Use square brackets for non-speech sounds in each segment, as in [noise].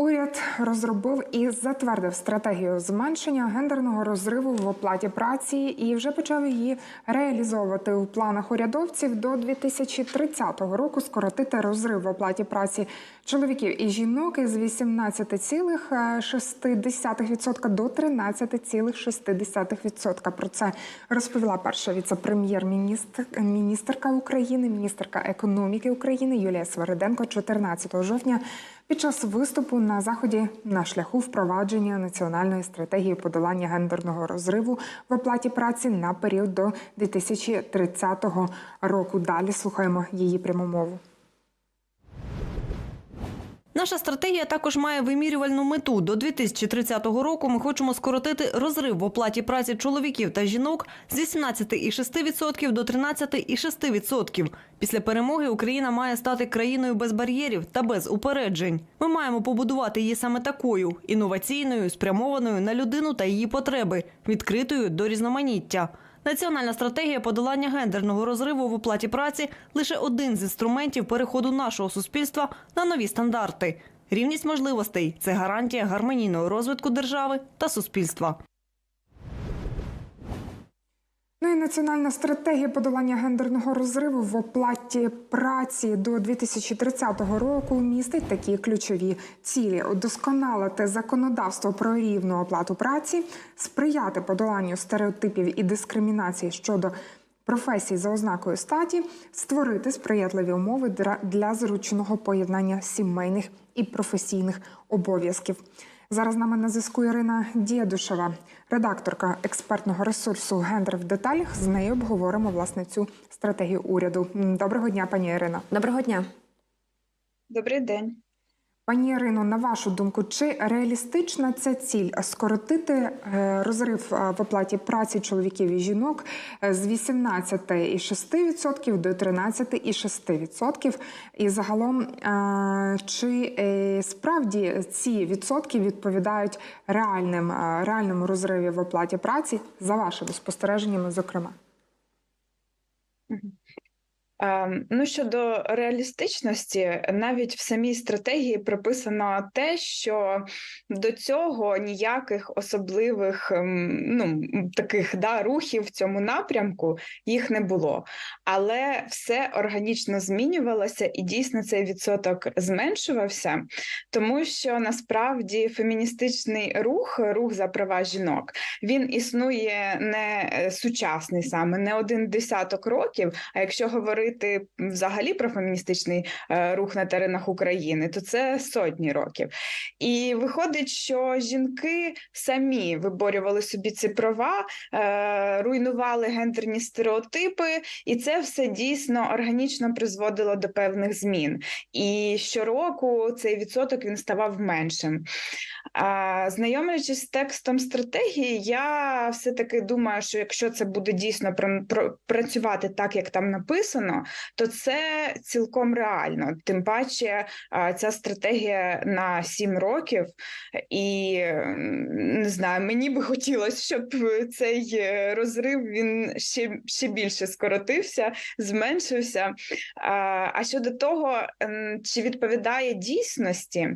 Уряд розробив і затвердив стратегію зменшення гендерного розриву в оплаті праці і вже почав її реалізовувати у планах урядовців до 2030 року. Скоротити розрив в оплаті праці чоловіків і жінок із 18,6% до 13,6%. Про це розповіла перша віце-прем'єр-міністрка України, міністерка економіки України Юлія Свириденко 14 жовтня. Під час виступу на заході на шляху впровадження національної стратегії подолання гендерного розриву в оплаті праці на період до 2030 року. Далі слухаємо її пряму мову. Наша стратегія також має вимірювальну мету. До 2030 року ми хочемо скоротити розрив в оплаті праці чоловіків та жінок з 18,6% до 13,6%. Після перемоги Україна має стати країною без бар'єрів та без упереджень. Ми маємо побудувати її саме такою інноваційною, спрямованою на людину та її потреби, відкритою до різноманіття. Національна стратегія подолання гендерного розриву в оплаті праці лише один з інструментів переходу нашого суспільства на нові стандарти. Рівність можливостей це гарантія гармонійного розвитку держави та суспільства. Ну і національна стратегія подолання гендерного розриву в оплаті праці до 2030 року містить такі ключові цілі: удосконалити законодавство про рівну оплату праці, сприяти подоланню стереотипів і дискримінації щодо професій за ознакою статі, створити сприятливі умови для зручного поєднання сімейних і професійних обов'язків. Зараз з нами на зв'язку Ірина Дєдушева, редакторка експертного ресурсу Гендер в деталях. З нею обговоримо власне цю стратегію уряду. Доброго дня, пані Ірина. Доброго дня. Добрий день. Пані Ірино, на вашу думку, чи реалістична ця ціль скоротити е, розрив е, в оплаті праці чоловіків і жінок е, з 18,6% до 13,6%? І загалом, чи справді ці відсотки відповідають реальним реальному розриві в оплаті праці за вашими спостереженнями, зокрема? Ем, Ну, щодо реалістичності, навіть в самій стратегії прописано те, що до цього ніяких особливих ем, ну, таких да, рухів в цьому напрямку їх не було. Але все органічно змінювалося, і дійсно цей відсоток зменшувався, тому що насправді феміністичний рух, рух за права жінок, він існує не е, сучасний саме, не один десяток років. А якщо говорити взагалі про феміністичний е, рух на теренах України, то це сотні років. І виходить, що жінки самі виборювали собі ці права, е, руйнували гендерні стереотипи, і це все дійсно органічно призводило до певних змін. І щороку цей відсоток він ставав меншим. Знайомлячись з текстом стратегії, я все-таки думаю, що якщо це буде дійсно пр- пр- працювати так, як там написано, то це цілком реально. Тим паче, ця стратегія на сім років, і не знаю, мені би хотілося, щоб цей е, розрив він ще, ще більше скоротився, зменшився. А, а щодо того, чи відповідає дійсності?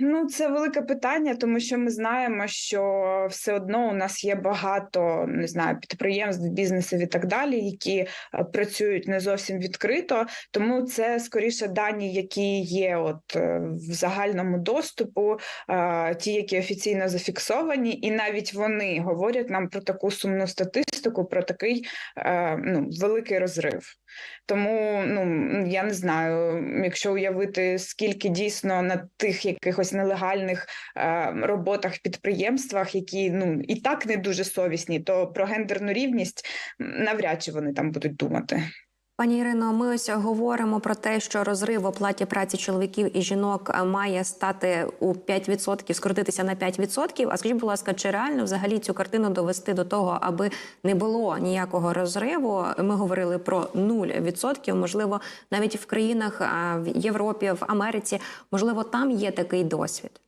Ну, це велике питання, тому що ми знаємо, що все одно у нас є багато не знаю, підприємств, бізнесів і так далі, які е, працюють не зовсім відкрито. Тому це скоріше дані, які є от е, в загальному доступу, е, ті, які офіційно зафіксовані, і навіть вони говорять нам про таку сумну статистику, про такий ну, великий розрив. Тому ну я не знаю, якщо уявити, скільки дійсно на тих якихось нелегальних е, роботах, підприємствах, які ну і так не дуже совісні, то про гендерну рівність навряд чи вони там будуть думати. Пані Ірино, ми ось говоримо про те, що розрив в оплаті праці чоловіків і жінок е, має стати у 5%, скоротитися на 5%. А скажіть, будь ласка, чи реально взагалі цю картину довести до того, аби не було ніякого розриву? Ми говорили про 0%, можливо, навіть в країнах в Європі, в Америці, можливо, там є такий досвід.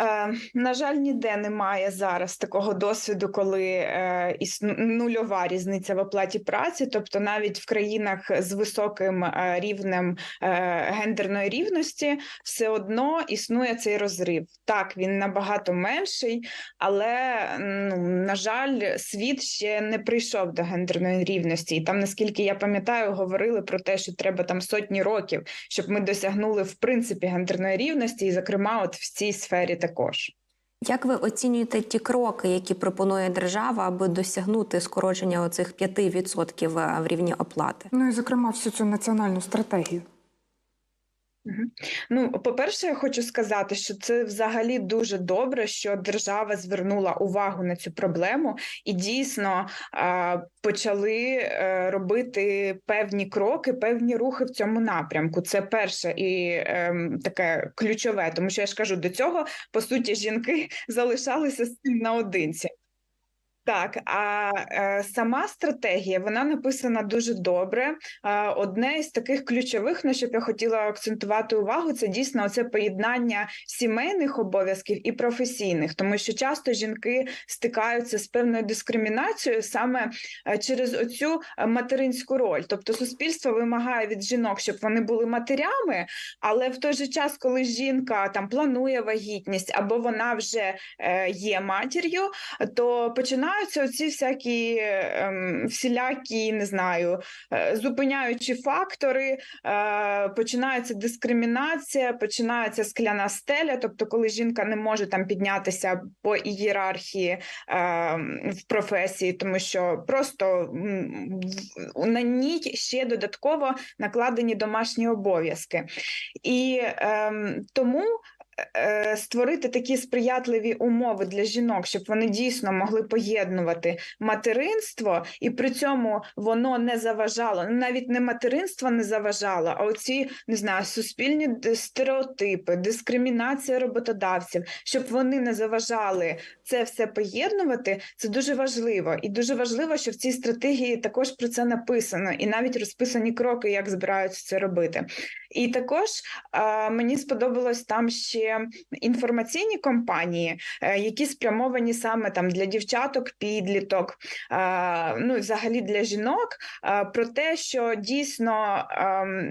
Е, на жаль, ніде немає зараз такого досвіду, коли е, нульова різниця в оплаті праці. Тобто, навіть в країнах з високим е, рівнем гендерної рівності все одно існує цей розрив. Так, він набагато менший, але ну, на жаль, світ ще не прийшов до гендерної рівності. І там, наскільки я пам'ятаю, говорили про те, що треба там сотні років, щоб ми досягнули в принципі гендерної рівності, і, зокрема, от в цій сфері також. Як ви оцінюєте ті кроки, які пропонує держава, аби досягнути скорочення оцих 5% в рівні оплати? Ну і зокрема всю цю національну стратегію. Ну, по-перше, я хочу сказати, що це взагалі дуже добре, що держава звернула увагу на цю проблему і дійсно почали е, робити певні кроки, певні рухи в цьому напрямку. Це перше і ем, таке ключове, тому що я ж кажу, до цього по суті жінки [laughs] залишалися з наодинці. Так, а е, сама стратегія вона написана дуже добре. Е, одне із таких ключових, на що я хотіла акцентувати увагу, це дійсно оце поєднання сімейних обов'язків і професійних, тому що часто жінки стикаються з певною дискримінацією саме е, через оцю материнську роль. Тобто, суспільство вимагає від жінок, щоб вони були матерями, але в той же час, коли жінка там планує вагітність або вона вже є матір'ю, то починаються оці всякі ем, всілякі, не знаю, е, зупиняючі фактори, е, починається дискримінація, починається скляна стеля. Тобто, коли жінка не може там піднятися по ієрархії е, в професії, тому що просто на ній ще додатково накладені домашні обов'язки. І ем, тому е, створити такі сприятливі умови для жінок, щоб вони дійсно могли поєднувати материнство, і при цьому воно не заважало. Навіть не материнство не заважало, а оці не знаю, суспільні стереотипи, дискримінація роботодавців, щоб вони не заважали це все поєднувати. Це дуже важливо, і дуже важливо, що в цій стратегії також про це написано, і навіть розписані кроки, як збираються це робити. І також мені сподобалось там ще інформаційні кампанії, е, які спрямовані саме там для дівчаток, підліток, ну і взагалі для жінок, про те, що дійсно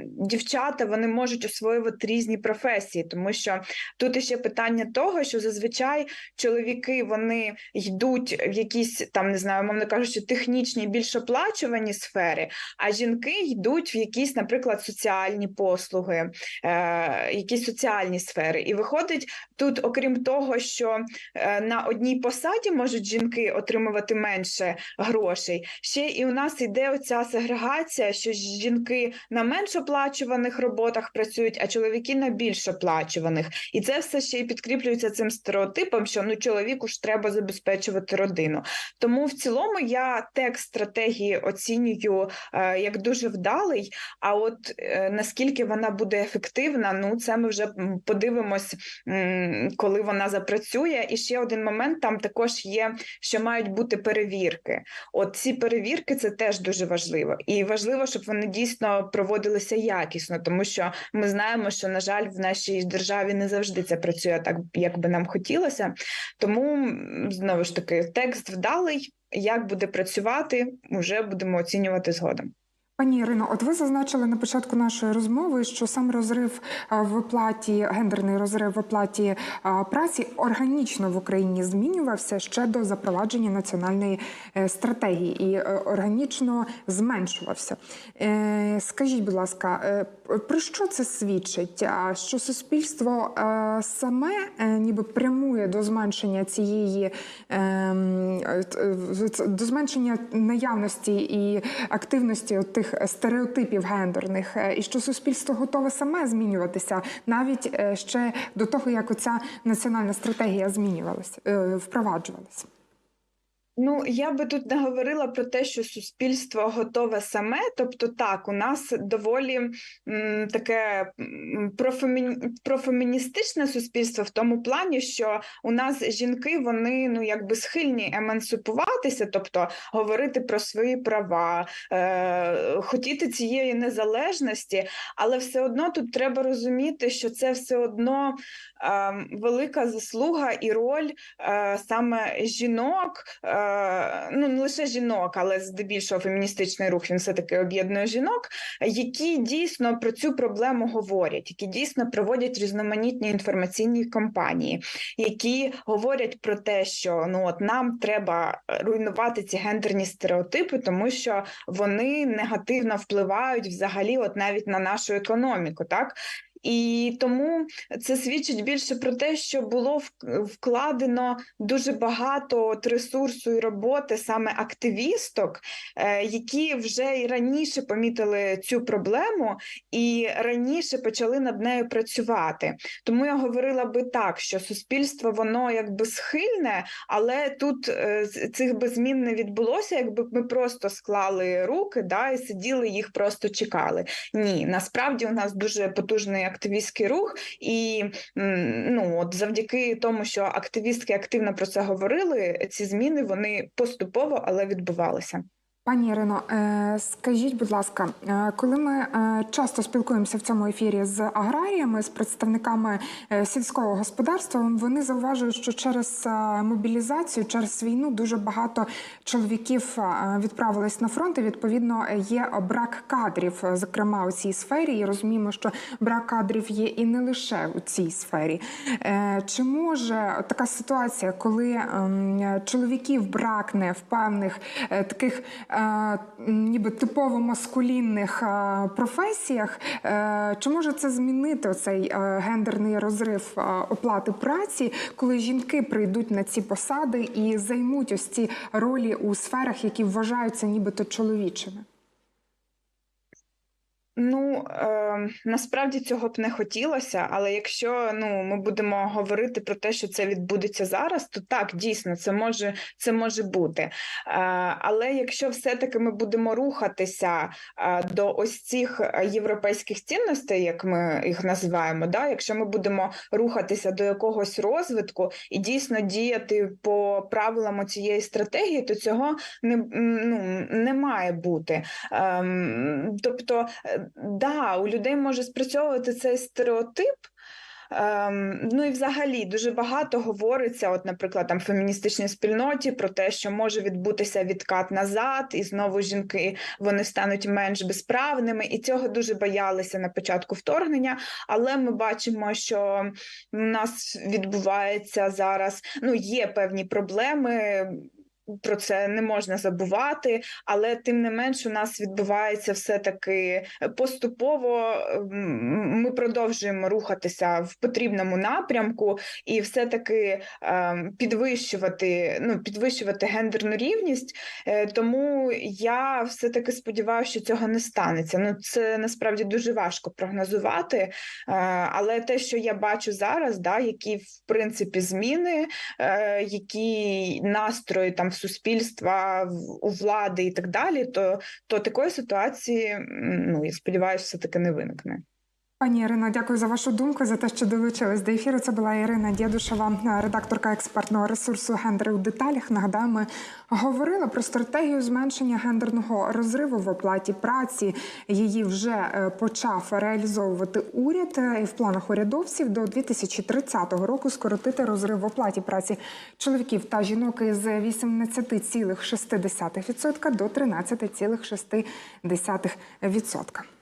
дівчата вони можуть освоювати різні професії, тому що тут ще питання того, що зазвичай чоловіки вони йдуть в якісь там не знаю, мовно кажучи, технічні більш оплачувані сфери, а жінки йдуть в якісь, наприклад, соціальні послуги, е, якісь соціальні сфери. І виходить тут, окрім того, що е, на одній посаді можуть жінки отримувати менше грошей, ще і у нас йде оця сегрегація, що жінки на менш оплачуваних роботах працюють, а чоловіки на більш оплачуваних. І це все ще й підкріплюється цим стереотипом, що ну чоловіку ж треба забезпечувати родину. Тому в цілому я текст стратегії оцінюю е, як дуже вдалий. А от е, наскільки вона буде ефективна, ну це ми вже м, подивимось, коли вона запрацює. І ще один момент там також є, що мають бути перевірки. От ці перевірки це теж дуже важливо, і важливо, щоб вони дійсно проводилися якісно, тому що ми знаємо, що на жаль, в нашій державі не завжди це працює так, як би нам хотілося. Тому знову ж таки, текст вдалий. Як буде працювати, вже будемо оцінювати згодом. Пані Ірино, от ви зазначили на початку нашої розмови, що сам розрив в оплаті, гендерний розрив в оплаті праці органічно в Україні змінювався ще до запровадження національної е, стратегії і е, органічно зменшувався. Е, Скажіть, будь ласка, про що це свідчить? Що суспільство саме ніби прямує до зменшення цієї ем, до зменшення наявності і активності от тих стереотипів гендерних, е, і що суспільство готове саме змінюватися навіть е, ще до того, як оця національна стратегія змінювалася, е, впроваджувалася. Ну, я би тут не говорила про те, що суспільство готове саме. Тобто, так, у нас доволі м, таке профемі... профеміністичне суспільство в тому плані, що у нас жінки вони ну якби схильні емансипуватися, тобто говорити про свої права, е, хотіти цієї незалежності, але все одно тут треба розуміти, що це все одно е, велика заслуга і роль е, саме жінок. Е, ну не лише жінок, але здебільшого феміністичний рух він все таки об'єднує жінок, які дійсно про цю проблему говорять, які дійсно проводять різноманітні інформаційні кампанії, які говорять про те, що ну от нам треба руйнувати ці гендерні стереотипи, тому що вони негативно впливають взагалі, от навіть на нашу економіку, так. І тому це свідчить більше про те, що було вкладено дуже багато от ресурсу і роботи саме активісток, е, які вже і раніше помітили цю проблему і раніше почали над нею працювати. Тому я говорила би так, що суспільство воно якби схильне, але тут е, цих би змін не відбулося, якби ми просто склали руки да, і сиділи, їх просто чекали. Ні, насправді у нас дуже потужний активістський рух, і ну от завдяки тому, що активістки активно про це говорили, ці зміни вони поступово, але відбувалися. Пані Ірино, е, скажіть, будь ласка, е, коли ми е, часто спілкуємося в цьому ефірі з аграріями, з представниками сільського господарства, вони зауважують, що через мобілізацію, через війну дуже багато чоловіків відправились на фронт. і Відповідно, є брак кадрів, зокрема у цій сфері. І розуміємо, що брак кадрів є і не лише у цій сфері. Чи може така ситуація, коли ем, чоловіків бракне в певних таких ніби типово маскулінних е, професіях, е, чи може це змінити цей гендерний розрив е, оплати праці, коли жінки прийдуть на ці посади і займуть ось ці ролі у сферах, які вважаються нібито чоловічими? Ну е, насправді цього б не хотілося, але якщо ну ми будемо говорити про те, що це відбудеться зараз, то так дійсно це може це може бути. Е, але якщо все-таки ми будемо рухатися е, до ось цих європейських цінностей, як ми їх називаємо, да, якщо ми будемо рухатися до якогось розвитку і дійсно діяти по правилам цієї стратегії, то цього не, ну, не має бути. Ем, тобто, е, да, у людей може спрацьовувати цей стереотип. Ем, ну і взагалі дуже багато говориться, от, наприклад, там в феміністичній спільноті про те, що може відбутися відкат назад, і знову жінки вони стануть менш безправними, і цього дуже боялися на початку вторгнення. Але ми бачимо, що у нас відбувається зараз. Ну, є певні проблеми. Про це не можна забувати, але тим не менш у нас відбувається все таки поступово. Ми продовжуємо рухатися в потрібному напрямку, і все таки підвищувати, ну підвищувати гендерну рівність. Е, Тому я все таки сподіваюся, що цього не станеться. Ну це насправді дуже важко прогнозувати. Е, Але те, що я бачу зараз, да, які в принципі зміни, е, які настрої там суспільства, в- у влади і так далі, то, то такої ситуації, ну я сподіваюся, все таки не виникне. Пані Ірино, дякую за вашу думку, за те, що долучились до ефіру. Це була Ірина Дєдушева, редакторка експертного ресурсу Гендери у деталях. Нагадаю, ми говорили про стратегію зменшення гендерного розриву в оплаті праці. Її вже е, почав реалізовувати уряд е, і в планах урядовців до 2030 року скоротити розрив в оплаті праці чоловіків та жінок із 18,6% до 13,6%.